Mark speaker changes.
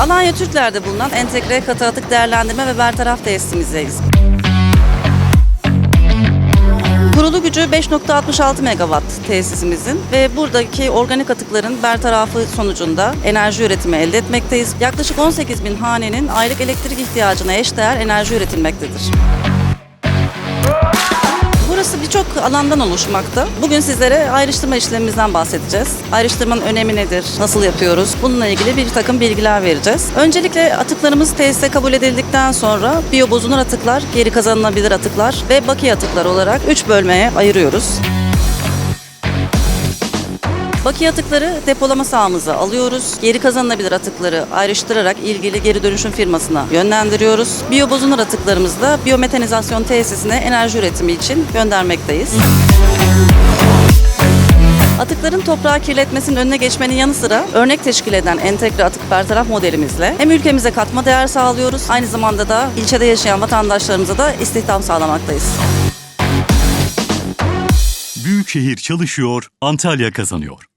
Speaker 1: Alanya Türkler'de bulunan entegre katı atık değerlendirme ve bertaraf tesisimizdeyiz. Kurulu gücü 5.66 megawatt tesisimizin ve buradaki organik atıkların bertarafı sonucunda enerji üretimi elde etmekteyiz. Yaklaşık 18 bin hanenin aylık elektrik ihtiyacına eşdeğer enerji üretilmektedir. Alandan oluşmakta. Bugün sizlere ayrıştırma işlemimizden bahsedeceğiz. Ayrıştırmanın önemi nedir, nasıl yapıyoruz? Bununla ilgili bir takım bilgiler vereceğiz. Öncelikle atıklarımız tesise kabul edildikten sonra biyobozunur atıklar, geri kazanılabilir atıklar ve bakiye atıklar olarak 3 bölmeye ayırıyoruz. Bakiye atıkları depolama sahamıza alıyoruz. Geri kazanılabilir atıkları ayrıştırarak ilgili geri dönüşüm firmasına yönlendiriyoruz. Biyobozunur atıklarımızı da biyometanizasyon tesisine enerji üretimi için göndermekteyiz. Atıkların toprağı kirletmesinin önüne geçmenin yanı sıra örnek teşkil eden entegre atık bertaraf modelimizle hem ülkemize katma değer sağlıyoruz aynı zamanda da ilçede yaşayan vatandaşlarımıza da istihdam sağlamaktayız.
Speaker 2: Büyükşehir çalışıyor, Antalya kazanıyor.